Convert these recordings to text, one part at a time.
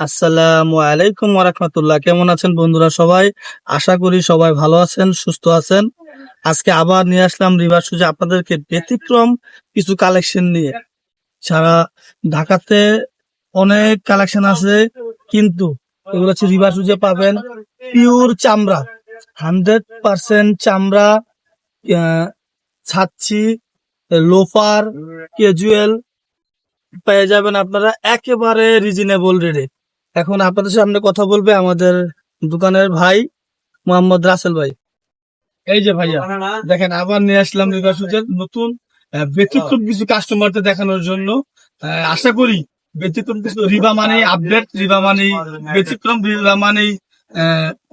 আসসালামু আলাইকুম ওরহমতুল্লাহ কেমন আছেন বন্ধুরা সবাই? আশা করি সবাই ভালো আছেন, সুস্থ আছেন। আজকে আবার নিয়ে আসলাম রিভার সুজে আপনাদেরকে ব্যতিক্রম কিছু কালেকশন নিয়ে। সারা ঢাকাতে অনেক কালেকশন আছে, কিন্তু এগুলো হচ্ছে রিভার সুজে পাবেন পিওর চামড়া। হান্ড্রেড পার্সেন্ট চামড়া ছাচ্ছি, লোফার, ক্যাজুয়াল পেয়ে যাবেন আপনারা একেবারে রিজনেবল রেটে। এখন আপনাদের সামনে কথা বলবে আমাদের দোকানের ভাই মোহাম্মদ রাসেল ভাই। এই যে ভাইয়া, দেখেন, আবার নিয়ে আসলাম নতুন ব্যতিক্রম কিছু কাস্টমারদের দেখানোর জন্য। আশা করি ব্যতিক্রম কিছু রিবা মানে আপডেট রিবা মানে ব্যতিক্রম, রিবা মানে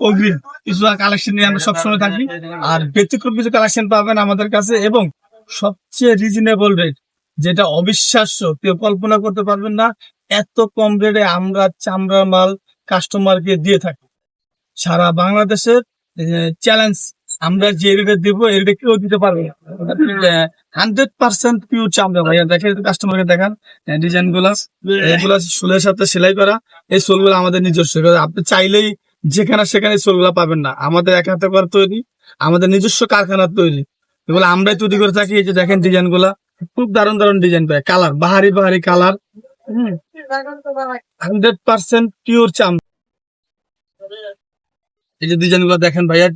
অগ্রিম কিছু কালেকশন নিয়ে আমরা সবসময় থাকি। আর ব্যতিক্রম কিছু কালেকশন পাবেন আমাদের কাছে এবং সবচেয়ে রিজনেবল রেট যেটা অবিশ্বাস্য, কেউ কল্পনা করতে পারবেন না। এত কম রেটে আমরা চামড়ার মাল কাস্টমারকে দিয়ে থাকি। সারা বাংলাদেশের চ্যালেঞ্জ আমরা যে রেটে দিব, এই রেটে কেউ দিতে পারবে হান্ড্রেড পার্সেন্ট পিওর চামড়া, ভাইয়া, দেখেন কাস্টমারকে দেখান ডিজাইনগুলা এগুলা সোলের সাথে সেলাই করা, এই সোলগুলো আমাদের নিজস্ব। আপনি চাইলেই যেখানে সেখানে সোলগুলা পাবেন না। আমাদের এক হাতে করা তৈরি, আমাদের নিজস্ব কারখানার তৈরি। এগুলো আমরাই তৈরি করে থাকি, এই যে দেখেন ডিজাইনগুলা, খুব দারুণ দারুণ ডিজাইন পায় কালার বাহারি বাহারি কালার হান্ড্রেড পার্সেন্ট পিওর এই যে ডিজাইনগুলো দেখেন ভাইয়া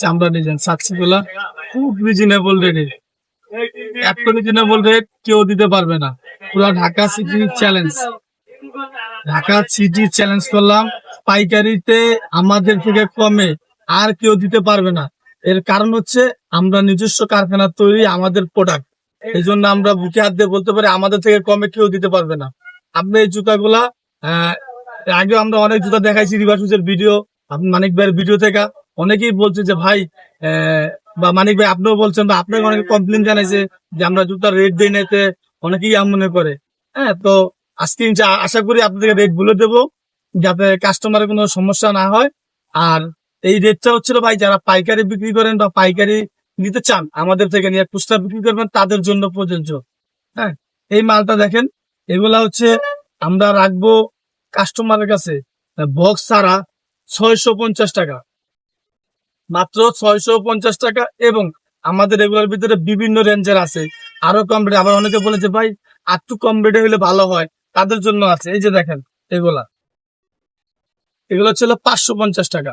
চামড়া ডিজাইন খুব রেটে এত রেট কেউ দিতে পারবে না। Dhaka city challenge Dhaka city challenge করলাম, পাইকারিতে আমাদের থেকে কমে আর কেউ দিতে পারবে না। এর কারণ হচ্ছে আমরা নিজস্ব কারখানা তৈরি, আমাদের প্রোডাক্ট এই জন্য আমরা বুকে হাত দিয়ে বলতে পারি, আমাদের থেকে কমে কেউ দিতে পারবে না। আপনি এই জুতাগুলা আগে আমরা অনেক জুতা দেখাইছি রিভার্সের ভিডিও আপনি মানিক ভাইয়ের ভিডিও থেকে। অনেকেই বলছে যে, ভাই বা মানিক ভাই, আপনিও বলছেন বা আপনাকে অনেকে কমপ্লেন জানাইছে যে, আমরা জুতার রেট দিই নিতে অনেকেই মনে করে। হ্যাঁ তো আজকে আশা করি আপনাদেরকে রেট বলে দেবো, যাতে কাস্টমারের কোনো সমস্যা না হয়। আর এই রেটটা হচ্ছিল, ভাই, যারা পাইকারি বিক্রি করেন বা পাইকারি নিতে চান, আমাদের থেকে নিয়ে খুচরা বিক্রি করবেন, তাদের জন্য প্রযোজ্য। হ্যাঁ এই মালটা দেখেন, এগুলা হচ্ছে আমরা রাখব কাস্টমারের কাছে। বক্স ছাড়া ছয়শো পঞ্চাশ টাকা। মাত্র ছয়শো পঞ্চাশ টাকা এবং আমাদের এগুলোর ভিতরে বিভিন্ন রেঞ্জের আছে। আরও কম রেটে আবার অনেকে বলে যে, ভাই আর কম রেটে হলে ভালো হয়। তাদের জন্য আছে, এই যে দেখেন, এগুলা। এগুলো ছিল পাঁচশো পঞ্চাশ টাকা।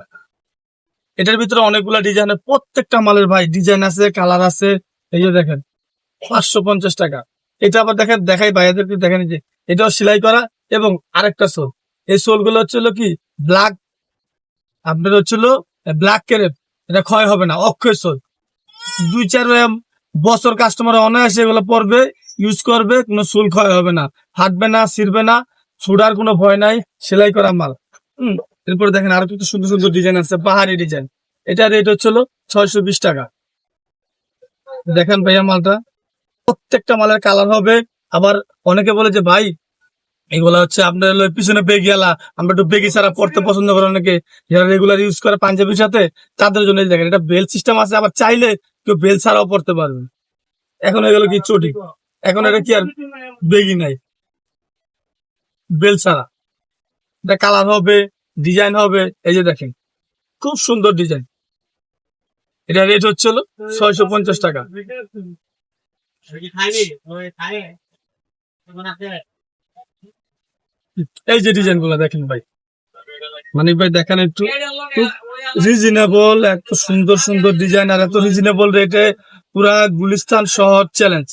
এটার ভিতরে অনেকগুলা ডিজাইনের প্রত্যেকটা মালের ভাই ডিজাইন আছে কালার আছে। এই যে দেখেন, পাঁচশো পঞ্চাশ টাকা। এটা আবার দেখেন, দেখাই ভাইয়াদেরকে, দেখেন যে, এটাও সেলাই করা এবং আরেকটা সোল এই সোলগুলো হচ্ছিল কি? ব্ল্যাক আপনার হচ্ছিল ব্ল্যাক কেরেপ এটা ক্ষয় হবে না, অক্ষয় সোল দুই, চার বছর কাস্টমার অনায়াসে এগুলো পরবে ইউজ করবে, কোনো চুল ক্ষয় হবে না। ফাটবে না, ছিড়বে না, ছুড়ার কোনো ভয় নাই, সেলাই করা মাল। এরপরে দেখেন আরও কিছু সুন্দর সুন্দর ডিজাইন আছে, পাহাড়ি ডিজাইন এটা রেট হচ্ছিল ছয়শো বিশ টাকা। দেখেন ভাইয়া মালটা, প্রত্যেকটা মালের কালার হবে। আবার অনেকে বলে যে, ভাই, এগুলা হচ্ছে আপনার পিছনে বেগিয়ালা, আমরা একটু বেগি ছাড়া পড়তে পছন্দ করে অনেকে। যারা রেগুলার ইউজ করে পাঞ্জাবির সাথে, তাদের জন্য দেখেন, এটা বেল সিস্টেম আছে, আবার চাইলে কেউ বেল ছাড়াও পড়তে পারবে। এখন এগুলো কি চটি? এখন এটা কি আর বেগি নাই। বেল ছাড়া। এটা কালার হবে ডিজাইন হবে, এই যে দেখেন, খুব সুন্দর ডিজাইন এটা রেট হচ্ছিল ছয়শো পঞ্চাশ টাকা। এই যে ডিজাইনগুলো দেখেন ভাই। মানিক ভাই, দেখেন একটু রিজনেবল এত সুন্দর সুন্দর ডিজাইন আর এত রিজনেবল রেটে পুরা গুলিস্তান শহর চ্যালেঞ্জ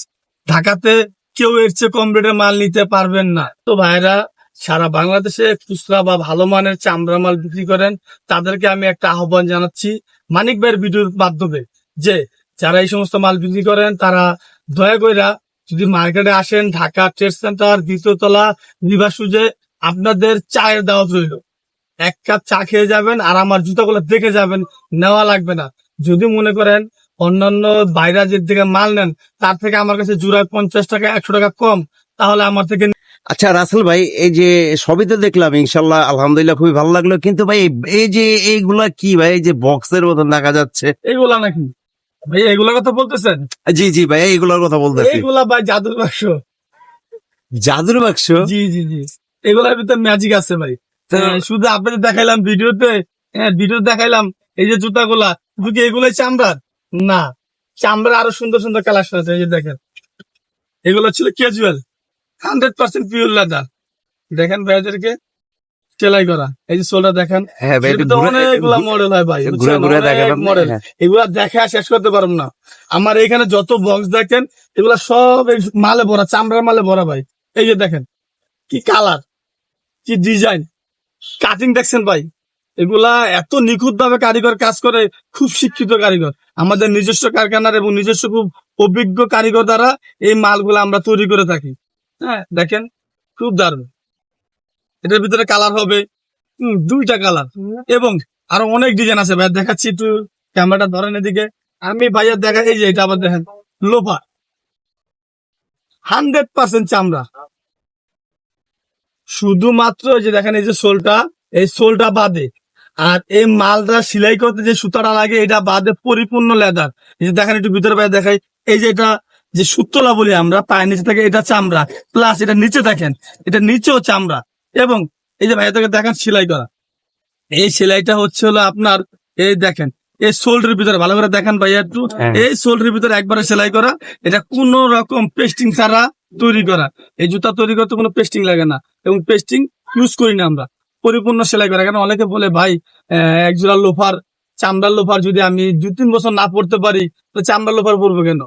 ঢাকাতে কেউ এর চেয়ে কম রেটে মাল নিতে পারবেন না। তো ভাইরা সারা বাংলাদেশে খুচরা বা ভালো মানের চামড়া মাল বিক্রি করেন, তাদেরকে আমি একটা আহ্বান জানাচ্ছি মানিক ভাইয়ের ভিডিওর মাধ্যমে যে, যারা এই সমস্ত মাল বিক্রি করেন, তারা দয়া কইরা যদি মার্কেটে আসেন, ঢাকা ট্রেড সেন্টার দ্বিতীয়তলা নিবাস সুজে আপনাদের চায়ের দাওয়াত রইল। এক কাপ চা খেয়ে যাবেন আর আমার জুতাগুলো দেখে যাবেন, নেওয়া লাগবে না। যদি মনে করেন অন্যান্য বাইরা যে থেকে মাল নেন, তার থেকে আমার কাছে জুড়ায় পঞ্চাশ টাকা, একশো টাকা কম, তাহলে আমার থেকে আচ্ছা রাসেল ভাই এই যে সবই তো দেখলাম ইনশাল্লাহ আলহামদুলিল্লাহ খুবই ভালো লাগল। কিন্তু ভাই এই- যে এইগুলা কি ভাই এই যে বক্সের মতন দেখা যাচ্ছে? এগুলা নাকি? ভাই এগুলোর কথা বলতেছেন? জি জি ভাই এইগুলোর কথা বলতেছি। এইগুলা ভাই জাদুর বাক্স। জাদুর বাক্স? জি জি জি। এগুলোর ভিতরে ম্যাজিক আছে ভাই। হ্যাঁ, শুধু আপনাদের দেখাইলাম ভিডিওতে হ্যাঁ ভিডিও দেখাইলাম এই যে জুতাগুলা। শুধু কি এগুলাই চামড়ার? না চামড়া আরও সুন্দর সুন্দর কালেকশন আছে এই যে দেখেন। এগুলো ছিল casual hundred percent pure leather. দেখেন ভাইদেরকে সেলাই করা। এই যে সোলটা দেখেন হ্যাঁ অনেকগুলা মডেল হয় ভাই। মডেল হ্যাঁ। এগুলা দেখা শেষ করতে পারব না। আমার এখানে যত বক্স দেখেন এগুলা সব মালে ভরা চামড়ার মালে ভরা ভাই। এই যে দেখেন কি কালার কি ডিজাইন কাটিং দেখছেন ভাই? এগুলা এত নিখুঁত ভাবে কারিগর কাজ করে খুব শিক্ষিত কারিগর। আমাদের নিজস্ব কারখানার এবং নিজস্ব খুব অভিজ্ঞ কারিগর দ্বারা এই মালগুলা আমরা তৈরি করে থাকি। হ্যাঁ দেখেন খুব দারুণ। এটার ভিতরে কালার হবে দুইটা কালার এবং আরও অনেক ডিজাইন আছে ভাই দেখাচ্ছি একটু ক্যামেরাটা ধরেন এদিকে। আমি ভাইয়া দেখা এই যে এটা আবার দেখেন লোফা হান্ড্রেড পার্সেন্ট চামড়া। শুধুমাত্র যে দেখেন এই যে সোলটা এই সোলটা বাদে। আর এই মালটা সেলাই করতে যে সুতাটা লাগে এটা বাদে পরিপূর্ণ লেদার এই যে দেখেন একটু ভিতরে বাইরে দেখাই। এই যে এটা যে সুতলা বলি আমরা পায়ের নিচে থাকে এটা চামড়া প্লাস এটা নিচে দেখেন এটা নিচেও চামড়া। এবং এই যে ভাইয়া দেখেন সেলাই করা। এই সেলাইটা হচ্ছে হলো আপনার এই দেখেন এই সোল্ডের ভিতরে ভালো করে দেখেন ভাইয়া একটু। হ্যাঁ। এই সোল্ডের ভিতরে একবারে সেলাই করা এটা কোন রকম পেস্টিং ছাড়া তৈরি করা। এই জুতা তৈরি করতে কোনো পেস্টিং লাগে না। এবং পেস্টিং ইউজ করি না আমরা। পরিপূর্ণ সেলাই করা। কারণ অনেকে বলে ভাই আহ, এক জোড়া লোফার চামড়ার লোফার যদি আমি দু তিন বছর না পড়তে পারি তো চামড়ার লোফার পরবো কেন?